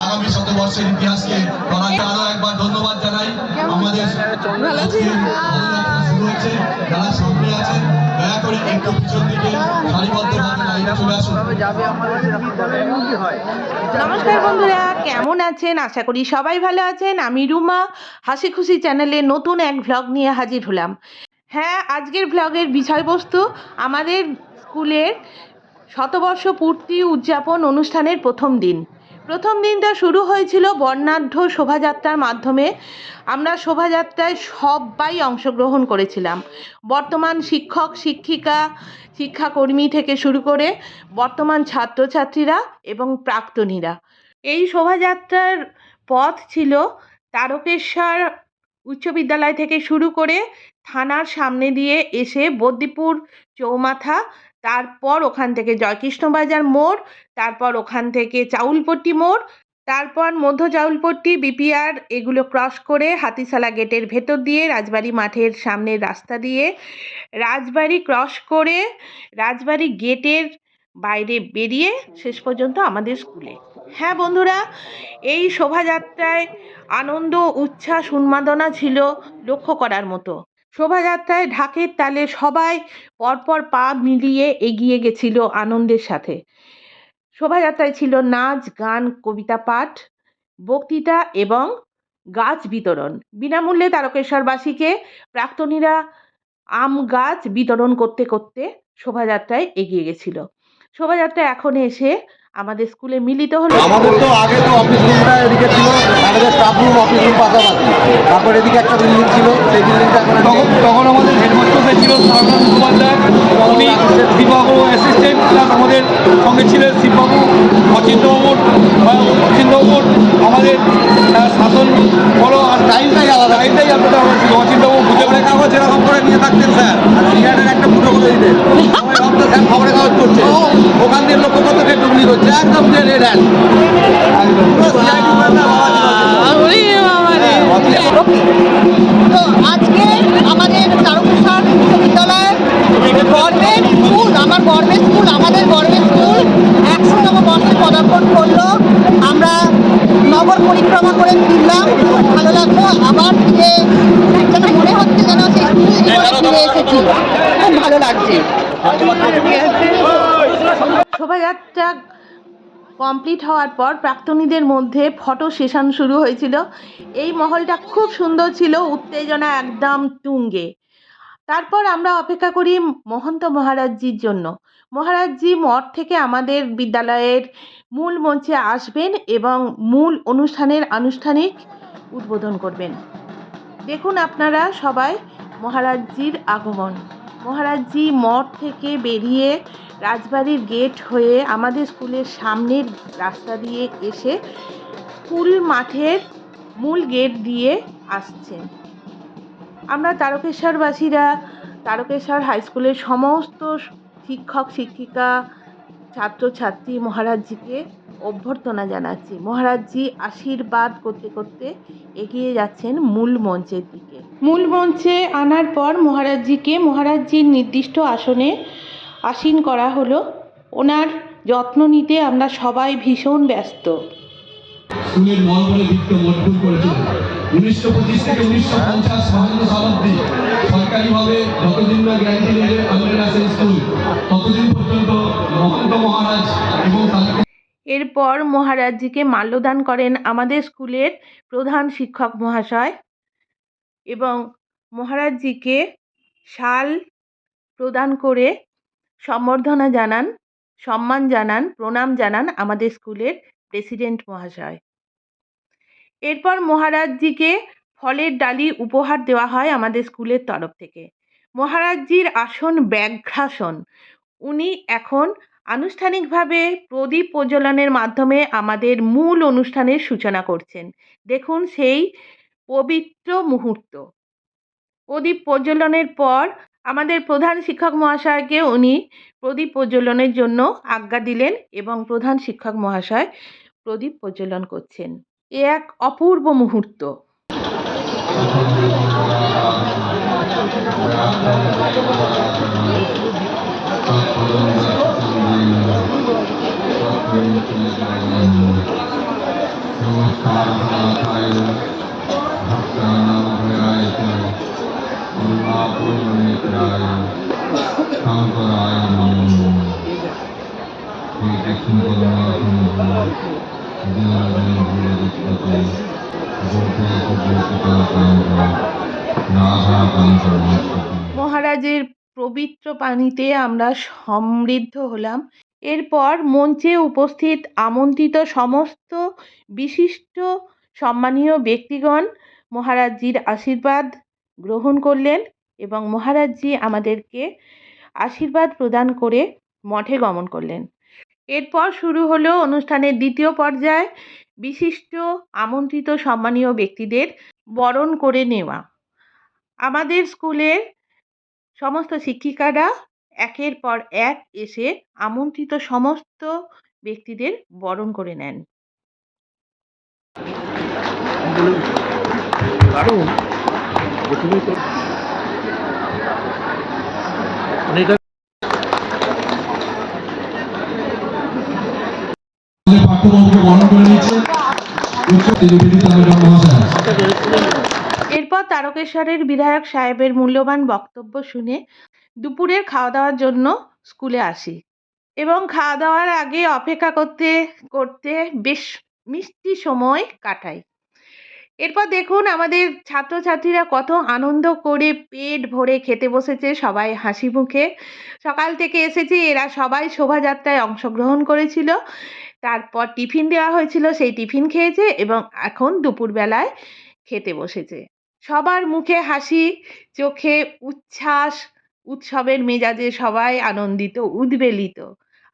আগামী শতবর্ষের ইতিহাসকে আরও একবার ধন্যবাদ জানাই আমাদের যারা সামনে আছেন, দয়া করে একটু পিছন দিকে নমস্কার বন্ধুরা, কেমন আছেন? আশা করি সবাই ভালো আছেন। আমি রুমা, হাসি খুশি চ্যানেলে নতুন এক ভ্লগ নিয়ে হাজির হলাম। হ্যাঁ আজকের ভ্লগের বিষয়বস্তু আমাদের স্কুলের শতবর্ষ পূর্তি উদযাপন অনুষ্ঠানের প্রথম দিন। প্রথম দিনটা শুরু হয়েছিল বর্ণাঢ্য শোভাযাত্রার মাধ্যমে। আমরা শোভাযাত্রায় সবাই অংশগ্রহণ করেছিলাম। বর্তমান শিক্ষক, শিক্ষিকা, শিক্ষাকর্মী থেকে শুরু করে বর্তমান ছাত্রছাত্রীরা এবং প্রাক্তনীরা। এই শোভাযাত্রার পথ ছিল তারকেশ্বর উচ্চ বিদ্যালয় থেকে শুরু করে থানার সামনে দিয়ে এসে বদ্যিপুর চৌমাথা তারপর ওখান থেকে জয়কৃষ্ণবাজার মোড়, তারপর ওখান থেকে চাউলপট্টি মোড়, তারপর মধ্য চাউলপট্টি, বিপিআর এগুলো ক্রস করে হাতিশালা গেটের ভেতর দিয়ে রাজবাড়ি মাঠের সামনের রাস্তা দিয়ে রাজবাড়ি ক্রস করে রাজবাড়ি গেটের বাইরে বেরিয়ে শেষ পর্যন্ত আমাদের স্কুলে হ্যাঁ বন্ধুরা, এই শোভাযাত্রায় আনন্দ, উচ্ছ্বাস, উন্মাদনা ছিল লক্ষ্য করার মতো। শোভাযাত্রায় ঢাকের তালে সবাই পরপর পা মিলিয়ে এগিয়ে গেছিল আনন্দের সাথে। শোভাযাত্রায় ছিল নাচ, গান, কবিতা পাঠ, বক্তৃতা এবং গাছ বিতরণ। বিনামূল্যে তারকেশ্বরবাসীকে প্রাক্তনীরা আম গাছ বিতরণ করতে করতে শোভাযাত্রায় এগিয়ে গেছিল। শোভাযাত্রা এখন এসে আমাদের স্কুলে মিলিত হলো। আমাদের তো আগে তো অফিস রুমটা এদিকে ছিল আমাদের স্টাফ রুম অফিস রুম পাশাপাশি। তারপর এদিকে একটা বিল্ডিং ছিল সেই বিল্ডিংটা এখন তখন তখন আমাদের হেডমাস্টার ছিল সরকার মুখোপাধ্যায় উনি শিববাবু অ্যাসিস্ট্যান্ট প্লাস আমাদের সঙ্গে ছিলেন শিববাবু অচিন্তবাবুর অচিন্তবাবুর আমাদের শাসন বলো আর টাইমটাই আলাদা আমরা ছিল অচিন্তবাবু বুঝে খবরের কাগজ এরকম করে নিয়ে থাকতেন স্যার। আর সিগারেটের একটা ফুটো করে দিতেন সবাই ভাবতো স্যার খবরের কাগজ করছে ওখান দিয়ে লক্ষ্য করতে ফের টুকলি করছে একদম রেড হ্যান্ড তো আজকে আমাদের তারকেশ্বর বিশ্ববিদ্যালয়ের গর্বের স্কুল আমার গর্বের স্কুল আমাদের গর্বের স্কুল একশোতম বর্ষে পদার্পণ করল আমরা নগর পরিক্রমা করে ফিরলাম ভালো লাগল। আবার ফিরে যেন মনে হচ্ছে যেন সেই জীবনে ফিরে এসেছি। খুব ভালো লাগছে। শোভাযাত্রা কমপ্লিট হওয়ার পর প্রাক্তনীদের মধ্যে ফটো সেশন শুরু হয়েছিল। এই মহলটা খুব সুন্দর ছিল উত্তেজনা একদম তুঙ্গে। তারপর আমরা অপেক্ষা করি মহন্ত মহারাজজির জন্য। মহারাজজি মঠ থেকে আমাদের বিদ্যালয়ের মূল মঞ্চে আসবেন এবং মূল অনুষ্ঠানের আনুষ্ঠানিক উদ্বোধন করবেন। দেখুন আপনারা সবাই মহারাজজির আগমন। মহারাজজি মঠ থেকে বেরিয়ে রাজবাড়ির গেট হয়ে আমাদের স্কুলের সামনের রাস্তা দিয়ে এসে স্কুল মাঠের মূল গেট দিয়ে আসছেন। আমরা তারকেশ্বরবাসীরা, তারকেশ্বর হাই স্কুলের সমস্ত শিক্ষক শিক্ষিকা ছাত্রছাত্রী মহারাজজিকে অভ্যর্থনা জানাচ্ছি। মহারাজজি আশীর্বাদ করতে করতে এগিয়ে যাচ্ছেন মূল মঞ্চের দিকে। মূল মঞ্চে আনার পর মহারাজজিকে মহারাজজির নির্দিষ্ট আসনে আসীন করা হলো। ওনার যত্ন নিতে আমরা সবাই ভীষণ ব্যস্ত। মজবুত উনিশশো পঁচিশ থেকে উনিশশো পঞ্চাশ অব্দি সরকারিভাবে যতদিন না গ্যারান্টি স্কুল এরপর মহারাজজিকে মাল্যদান করেন আমাদের স্কুলের প্রধান শিক্ষক মহাশয় এবং মহারাজজিকে শাল প্রদান করে সম্বর্ধনা জানান, সম্মান জানান, প্রণাম জানান আমাদের স্কুলের প্রেসিডেন্ট মহাশয়। এরপর মহারাজজিকে ফলের ডালি উপহার দেওয়া হয় আমাদের স্কুলের তরফ থেকে। মহারাজজির আসন ব্যাঘ্রাসন। উনি এখন আনুষ্ঠানিকভাবে প্রদীপ প্রজ্বলনের মাধ্যমে আমাদের মূল অনুষ্ঠানের সূচনা করছেন। দেখুন সেই পবিত্র মুহূর্ত। প্রদীপ প্রজ্বলনের পর আমাদের প্রধান শিক্ষক মহাশয়কে উনি প্রদীপ প্রজ্বলনের জন্য আজ্ঞা দিলেন এবং প্রধান শিক্ষক মহাশয় প্রদীপ প্রজ্বলন করছেন। এ এক অপূর্ব মুহূর্ত। সারনাথায় ভক্তানাং মহারাজের পবিত্র পানিতে আমরা সমৃদ্ধ হলাম। এরপর মঞ্চে উপস্থিত আমন্ত্রিত সমস্ত বিশিষ্ট সম্মানীয় ব্যক্তিগণ মহারাজজির আশীর্বাদ গ্রহণ করলেন এবং মহারাজজি আমাদেরকে আশীর্বাদ প্রদান করে মঠে গমন করলেন। এরপর শুরু হলো অনুষ্ঠানের দ্বিতীয় পর্যায়। বিশিষ্ট আমন্ত্রিত সম্মানীয় ব্যক্তিদের বরণ করে নেওয়া। আমাদের স্কুলের সমস্ত শিক্ষিকারা একের পর এক এসে আমন্ত্রিত সমস্ত ব্যক্তিদের বরণ করে নেন। বরণ করে নিচ্ছে উচ্চ বিনীত ম্যাডাম মহাশয় এরপর তারকেশ্বরের বিধায়ক সাহেবের মূল্যবান বক্তব্য শুনে দুপুরের খাওয়া দাওয়ার জন্য স্কুলে আসি এবং খাওয়া দাওয়ার আগে অপেক্ষা করতে করতে বেশ মিষ্টি সময় কাটাই। এরপর দেখুন আমাদের ছাত্রছাত্রীরা কত আনন্দ করে পেট ভরে খেতে বসেছে সবাই হাসি মুখে। সকাল থেকে এসেছে, এরা সবাই শোভাযাত্রায় অংশগ্রহণ করেছিল। তারপর টিফিন দেওয়া হয়েছিল, সেই টিফিন খেয়েছে এবং এখন দুপুরবেলায় খেতে বসেছে। সবার মুখে হাসি, চোখে উচ্ছ্বাস, উৎসবের মেজাজে সবাই আনন্দিত, উদ্বেলিত,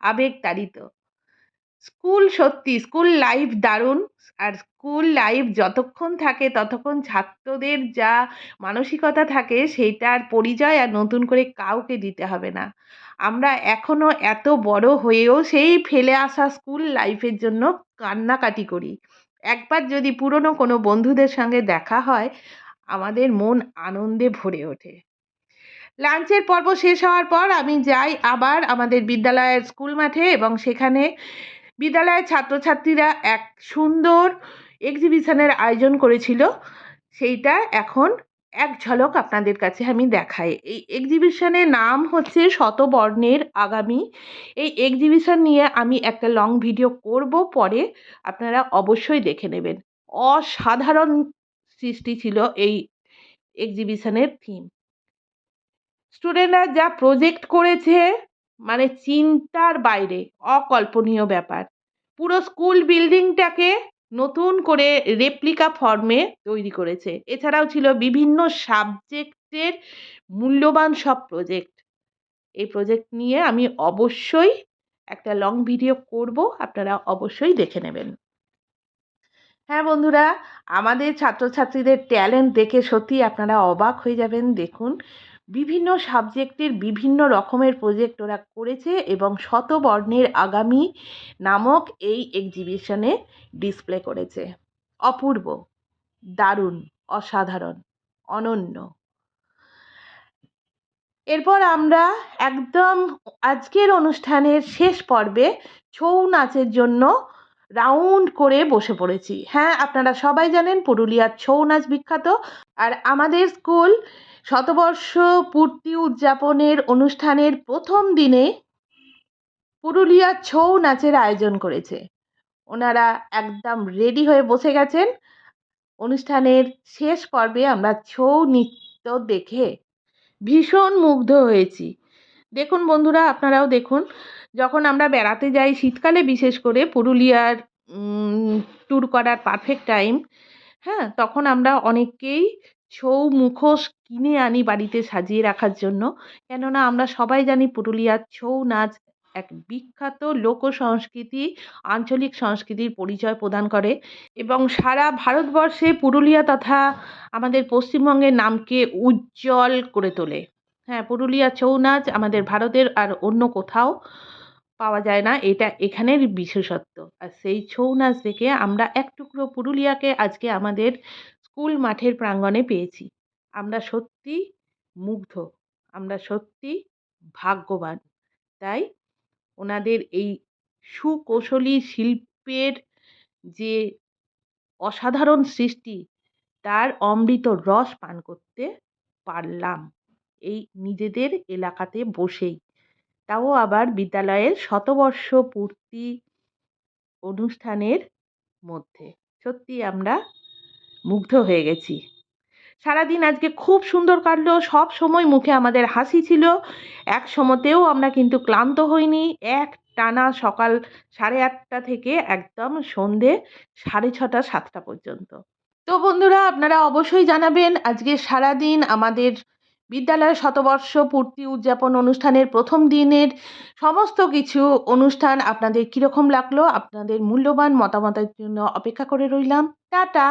আবেগতাড়িত। স্কুল সত্যি, স্কুল লাইফ দারুণ আর স্কুল লাইফ যতক্ষণ থাকে ততক্ষণ ছাত্রদের যা মানসিকতা থাকে সেইটার পরিচয় আর নতুন করে কাউকে দিতে হবে না। আমরা এখনও এত বড় হয়েও সেই ফেলে আসা স্কুল লাইফের জন্য কান্নাকাটি করি। একবার যদি পুরনো কোনো বন্ধুদের সঙ্গে দেখা হয় আমাদের মন আনন্দে ভরে ওঠে। লাঞ্চের পর্ব শেষ হওয়ার পর আমি যাই আবার আমাদের বিদ্যালয়ের স্কুল মাঠে এবং সেখানে বিদ্যালয়ের ছাত্রছাত্রীরা এক সুন্দর এক্সিবিশনের আয়োজন করেছিল। সেইটা এখন এক ঝলক আপনাদের কাছে আমি দেখাই। এই এক্সিবিশনের নাম হচ্ছে শতবর্ণের আগামী। এই এক্সিবিশন নিয়ে আমি একটা লং ভিডিও করব, পরে আপনারা অবশ্যই দেখে নেবেন। অসাধারণ সৃষ্টি ছিল এই এক্সিবিশনের থিম স্টুডেন্টরা যা প্রজেক্ট করেছে মানে চিন্তার বাইরে, অকল্পনীয় ব্যাপার। পুরো স্কুল বিল্ডিংটাকে নতুন করে রেপ্লিকা ফর্মে তৈরি করেছে। এছাড়াও ছিল বিভিন্ন সাবজেক্টের মূল্যবান সব প্রজেক্ট এই প্রজেক্ট নিয়ে আমি অবশ্যই একটা লং ভিডিও করব। আপনারা অবশ্যই দেখে নেবেন। হ্যাঁ বন্ধুরা, আমাদের ছাত্রছাত্রীদের ট্যালেন্ট দেখে সত্যি আপনারা অবাক হয়ে যাবেন। দেখুন, বিভিন্ন সাবজেক্টের বিভিন্ন রকমের প্রজেক্ট ওরা করেছে এবং শতবর্ণের আগামী নামক এই এক্সিবিশনে ডিসপ্লে করেছে। অপূর্ব, দারুণ, অসাধারণ, অনন্য। এরপর আমরা একদম আজকের অনুষ্ঠানের শেষ পর্বে ছৌ নাচের জন্য রাউন্ড করে বসে পড়েছি। হ্যাঁ আপনারা সবাই জানেন পুরুলিয়ার ছৌ নাচ বিখ্যাত। আর আমাদের স্কুল শতবর্ষ পূর্তি উদযাপনের অনুষ্ঠানের প্রথম দিনে পুরুলিয়া ছৌ নাচের আয়োজন করেছে। ওনারা একদম রেডি হয়ে বসে গেছেন। অনুষ্ঠানের শেষ পর্বে আমরা ছৌ নৃত্য দেখে ভীষণ মুগ্ধ হয়েছি। দেখুন বন্ধুরা, আপনারাও দেখুন। যখন আমরা বেড়াতে যাই শীতকালে, বিশেষ করে পুরুলিয়ার ট্যুর করার পারফেক্ট টাইম হ্যাঁ তখন আমরা অনেককেই ছৌ মুখোশ কিনে আনি বাড়িতে সাজিয়ে রাখার জন্য। কেননা আমরা সবাই জানি পুরুলিয়ার ছৌ নাচ এক বিখ্যাত লোক সংস্কৃতি, আঞ্চলিক সংস্কৃতির পরিচয় প্রদান করে এবং সারা ভারতবর্ষে পুরুলিয়া তথা আমাদের পশ্চিমবঙ্গের নামকে উজ্জ্বল করে তোলে। হ্যাঁ পুরুলিয়া ছৌ নাচ আমাদের ভারতের আর অন্য কোথাও পাওয়া যায় না। এটা এখানের বিশেষত্ব। আর সেই ছৌ নাচ দেখে আমরা এক টুকরো পুরুলিয়াকে আজকে আমাদের স্কুল মাঠের প্রাঙ্গণে পেয়েছি। আমরা সত্যি মুগ্ধ। আমরা সত্যি ভাগ্যবান। তাই ওনাদের এই সুকৌশলী শিল্পের যে অসাধারণ সৃষ্টি, তার অমৃত রস পান করতে পারলাম। এই নিজেদের এলাকাতে বসেই। তাও আবার বিদ্যালয়ের শতবর্ষ পূর্তি অনুষ্ঠানের মধ্যে। সত্যি আমরা মুগ্ধ হয়ে গেছি। সারাদিন আজকে খুব সুন্দর কাটলো, সব সময় মুখে আমাদের হাসি ছিল। এক সময়তেও আমরা কিন্তু ক্লান্ত হইনি। এক টানা সকাল সাড়ে আটটা থেকে একদম সন্ধে সাড়ে ছটা, সাতটা পর্যন্ত। তো বন্ধুরা, আপনারা অবশ্যই জানাবেন, আজকে সারাদিন আমাদের বিদ্যালয়ের শতবর্ষ পূর্তি উদযাপন অনুষ্ঠানের প্রথম দিনের সমস্ত কিছু অনুষ্ঠান আপনাদের কীরকম লাগল? আপনাদের মূল্যবান মতামতের জন্য অপেক্ষা করে রইলাম। টাটা!